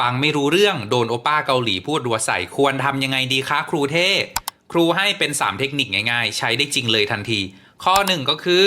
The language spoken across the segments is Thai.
ฟังไม่รู้เรื่องโดนโอป้าเกาหลีพูดรัวใส่ควรทำยังไงดีคะครูเท่ครูให้เป็น 3 เทคนิคง่ายๆ ใช้ได้จริงเลยทันที ข้อหนึ่งก็คือ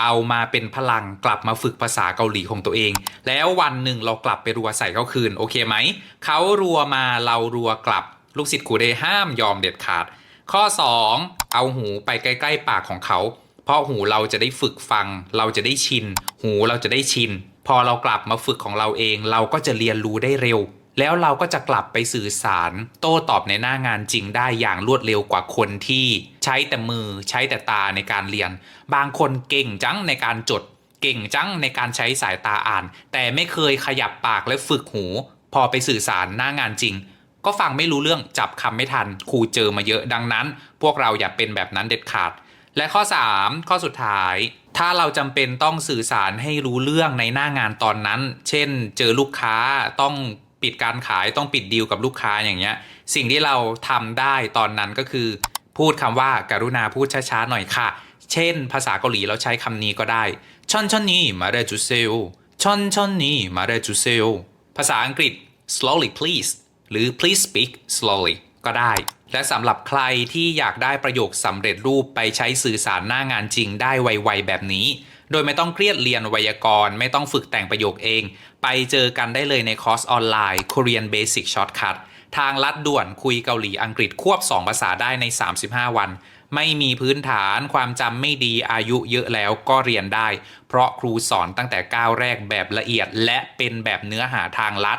เอามาเป็นพลังกลับมาฝึกภาษาเกาหลีของตัวเอง แล้ววันหนึ่งเรากลับไปรัวใส่เขาคืน โอเคไหม เขารัวมาเรารัวกลับ ลูกศิษย์ครูเดห้ามยอมเด็ดขาด ข้อ 2 เอาหูไปใกล้ ๆ ปากของเขา เพราะหูเราจะได้ฝึกฟัง เราจะได้ชิน หูเราจะได้ชิน พอเรากลับมาฝึกของเราเอง เราก็จะเรียนรู้ได้เร็ว แล้วเราก็จะกลับไปสื่อสาร โต้ตอบในหน้างานจริงได้อย่างรวดเร็วกว่าคนที่ใช้แต่มือใช้แต่ตาในการเรียน บางคนเก่งจังในการจด เก่งจังในการใช้สายตาอ่าน แต่ไม่เคยขยับปากและฝึกหู พอไปสื่อสารหน้างานจริง ก็ฟังไม่รู้เรื่องจับคำไม่ทันครูเจอมาเยอะดังนั้น พวกเราอย่าเป็นแบบนั้นเด็ดขาด และข้อ 3 ข้อสุดท้าย ถ้าเราจำเป็นต้องสื่อสารให้รู้เรื่องในหน้างานตอนนั้น เช่น เจอลูกค้าต้องปิดการขายต้องปิดดีลกับลูกค้าอย่างเงี้ย สิ่งที่เราทำได้ตอนนั้นก็คือ พูดคำว่าการุณาพูดช้าๆหน่อยค่ะ เช่น ภาษาเกาหลีเราใช้คำนี้ก็ได้ชอนชอนนี่มาเรจูเซลชอนชอนนี่มาเรจูเซลภาษาอังกฤษ slowly please หรือ please speak slowly ก็ได้และสำหรับใครที่อยากได้ประโยคสำเร็จรูปไปใช้สื่อสารหน้างานจริงได้ไวๆแบบนี้ โดยไม่ต้องเครียดเรียนไวยากรณ์ ไม่ต้องฝึกแต่งประโยคเอง ไปเจอกันได้เลยในคอร์สออนไลน์ Korean Basic Shortcut ทางลัดด่วนคุยเกาหลีอังกฤษควบ 2 ภาษาได้ใน 35 วัน ไม่มีพื้นฐานความจำไม่ดีอายุเยอะแล้วก็เรียนได้ เพราะครูสอนตั้งแต่ก้าวแรกแบบละเอียด และเป็นแบบเนื้อหาทางลัด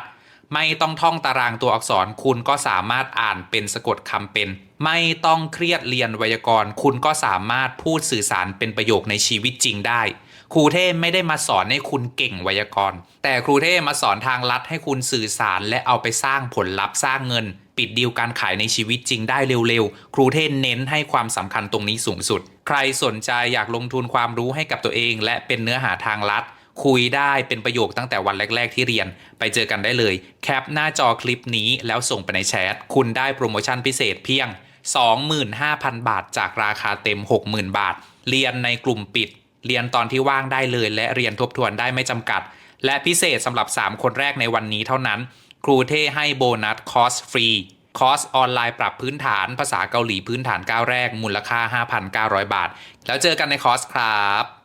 ไม่ต้องท่องตารางตัวอักษร คุณก็สามารถอ่านเป็นสะกดคำเป็น ไม่ต้องเครียดเรียนไวยากรณ์ คุณก็สามารถพูดสื่อสารเป็นประโยคในชีวิตจริงได้ ครูเท่ไม่ได้มาสอนให้คุณเก่งไวยากรณ์ แต่ครูเท่มาสอนทางลัดให้คุณสื่อสารและเอาไปสร้างผลลัพธ์สร้างเงิน ปิดดีลการขายในชีวิตจริงได้เร็วๆ ครูเท่เน้นให้ความสำคัญตรงนี้สูงสุด ใครสนใจอยากลงทุนความรู้ให้กับตัวเอง และเป็นเนื้อหาทางลัด คุยได้เป็นประโยคตั้งแต่วันแรก ๆ ที่เรียน ไปเจอกันได้เลย แคปหน้าจอคลิปนี้แล้วส่งไปในแชท คุณได้โปรโมชั่นพิเศษเพียง 25,000 บาท จากราคาเต็ม 60,000 บาท เรียนในกลุ่มปิด เรียนตอนที่ว่างได้เลย และเรียนทบทวนได้ไม่จำกัด และพิเศษสำหรับ 3 คนแรกในวันนี้เท่านั้น ครูเท่ให้โบนัสคอสฟรีคอร์สออนไลน์ปรับพื้นฐานภาษาเกาหลีพื้นฐานก้าวแรกมูลค่า 5,900 บาท แล้วเจอกันในคอร์สครับ